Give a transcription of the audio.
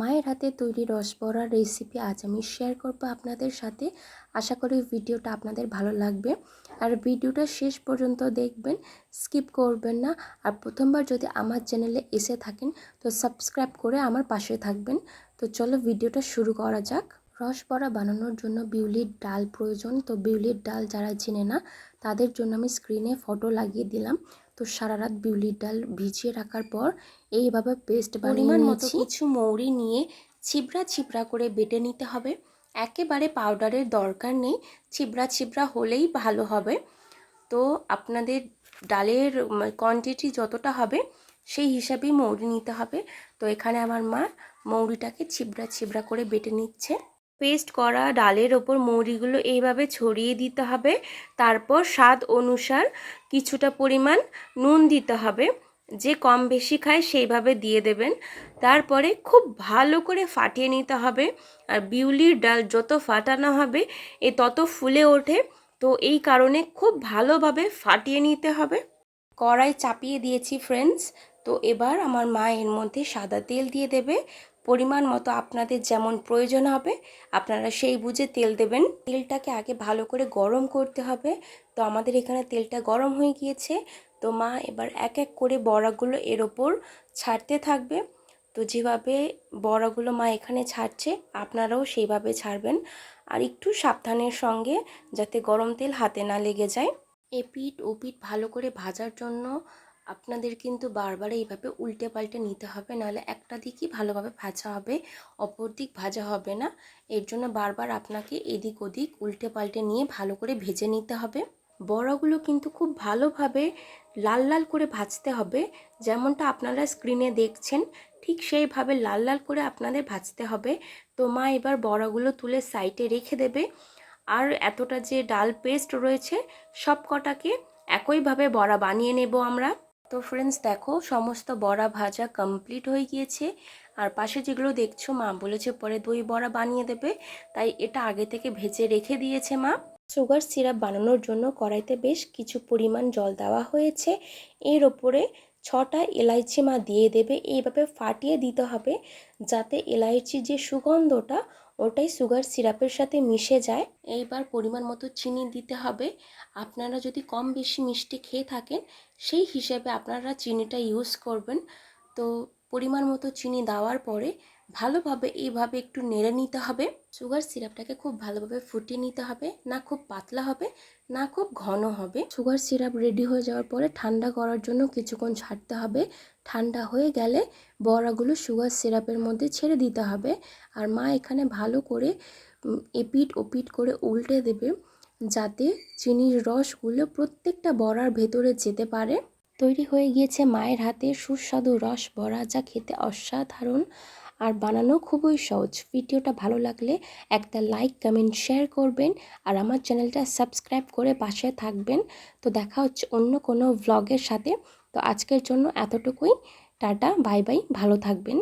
মায়ের হাতে তৈরি রসবড়ার রেসিপি আজ আমি শেয়ার করব আপনাদের সাথে। আশা করি ভিডিওটা আপনাদের ভালো লাগবে। আর ভিডিওটা শেষ পর্যন্ত দেখবেন স্কিপ করবেন না। আর প্রথমবার যদি আমার চ্যানেলে এসে থাকেন, তো সাবস্ক্রাইব করে আমার পাশে থাকবেন। তো চলো ভিডিওটা শুরু করা যাক। রসবড়া বানানোর জন্য বিউলির ডাল প্রয়োজন। তো বিউলির ডাল যারা চেনে না, তাদের জন্য আমি স্ক্রিনে ফটো লাগিয়ে দিলাম। তো সারা রাত বিউলির ডাল ভিজিয়ে রাখার পর এইভাবে পেস্ট পরিমাণ মতো কিছু মৌরি নিয়ে ছিবড়া ছিবড়া করে বেটে নিতে হবে। একেবারে পাউডারের দরকার নেই ছিবড়া ছিবড়া হলেই ভালো হবে। তো আপনাদের ডালের কোয়ান্টিটি যতটা হবে সেই হিসাবেই মৌরি নিতে হবে। তো এখানে আমার মা মৌরিটাকে ছিবড়া ছিবড়া করে বেটে নিচ্ছে। পেস্ট করা ডালের ওপর মৌরিগুলো এইভাবে ছড়িয়ে দিতে হবে। তারপর স্বাদ অনুসার কিছুটা পরিমাণ নুন দিতে হবে। যে কম বেশি খায় সেইভাবে দিয়ে দেবেন। তারপরে খুব ভালো করে ফাটিয়ে নিতে হবে। আর বিউলির ডাল যত ফাটানো হবে, এ তত ফুলে ওঠে। তো এই কারণে খুব ভালোভাবে ফাটিয়ে নিতে হবে। কড়াই চাপিয়ে দিয়েছি ফ্রেন্ডস তো এবার আমার মা এর মধ্যে সাদা তেল দিয়ে দেবে। পরিমাণ মতো আপনাদের যেমন প্রয়োজন হবে, আপনারা সেই বুঝে তেল দেবেন। তেলটাকে আগে ভালো করে গরম করতে হবে। তো আমাদের এখানে তেলটা গরম হয়ে গিয়েছে। তো মা এবার এক এক করে বড়াগুলো এর ওপর ছাড়তে থাকবে। তো যেভাবে বড়াগুলো মা এখানে ছাড়ছে, আপনারাও সেইভাবে ছাড়বেন। আর একটু সাবধানের সঙ্গে যাতে গরম তেল হাতে না লেগে যায়। এপিট ওপিট ভালো করে ভাজার জন্য আপনাদের কিন্তু বারবার এইভাবে উল্টে পাল্টে নিতে হবে, নাহলে একটা দিকই ভালোভাবে ভাজা হবে, অপর দিক ভাজা হবে না। এর জন্য বারবার আপনাকে এদিক ওদিক উল্টে পাল্টে নিয়ে ভালো করে ভেজে নিতে হবে। বড়াগুলো কিন্তু খুব ভালোভাবে লাল লাল করে ভাজতে হবে, যেমনটা আপনারা স্ক্রিনে দেখছেন, ঠিক সেইভাবে লাল লাল করে আপনাদের ভাজতে হবে। তো মা এবার বড়াগুলো তুলে সাইডে রেখে দেবে। আর এতটা যে ডাল পেস্ট রয়েছে সব কটাকে একইভাবে বড়া বানিয়ে নেব আমরা। তো ফ্রেন্ডস দেখো, সমস্ত বড়া ভাজা কমপ্লিট হয়ে গিয়েছে। আর পাশে যেগুলো দেখছ, মা বলেছে পরে দই বড়া বানিয়ে দেবে। তাই এটা আগে থেকে ভেজে রেখে দিয়েছে মা। সুগার সিরাপ বানানোর জন্য কড়াইতে বেশ কিছু পরিমাণ জল দেওয়া হয়েছে। এর ওপরে ছটা এলাইচি মা দিয়ে দেবে, এইভাবে ফাটিয়ে দিতে হবে যাতে এলাইচির যে সুগন্ধটা, ওটাই সুগার সিরাপের সাথে মিশে যায়। এইবার পরিমাণ মতো চিনি দিতে হবে। আপনারা যদি কম বেশি মিষ্টি খেয়ে থাকেন, সেই হিসেবে আপনারা চিনিটা ইউজ করবেন। তো পরিমাণ মতো চিনি দেওয়ার পরে ভালোভাবে এইভাবে একটু নেড়ে নিতে হবে। সুগার সিরাপটাকে খুব ভালোভাবে ফুটিয়ে নিতে হবে। না খুব পাতলা হবে, না খুব ঘন হবে। সুগার সিরাপ রেডি হয়ে যাওয়ার পরে ঠান্ডা করার জন্য কিছুক্ষণ ছাড়তে হবে। ঠান্ডা হয়ে গেলে বড়াগুলো সুগার সিরাপের মধ্যে ছেড়ে দিতে হবে। আর মা এখানে ভালো করে এপিট ওপিট করে উল্টে দেবে যাতে চিনির রসগুলো প্রত্যেকটা বড়ার ভেতরে যেতে পারে। তৈরি হয়ে গিয়েছে মায়ের হাতে সুস্বাদু রস বড়া যা খেতে অসাধারণ আর বানানো খুবই সহজ। ভিডিওটা ভালো লাগলে একটা লাইক কমেন্ট শেয়ার করবেন আর আমার চ্যানেলটা সাবস্ক্রাইব করে পাশে থাকবেন। তো দেখা হচ্ছে অন্য কোনো ভ্লগের সাথে। তো আজকের জন্য এতটুকুই। টাটা বাই বাই ভালো থাকবেন।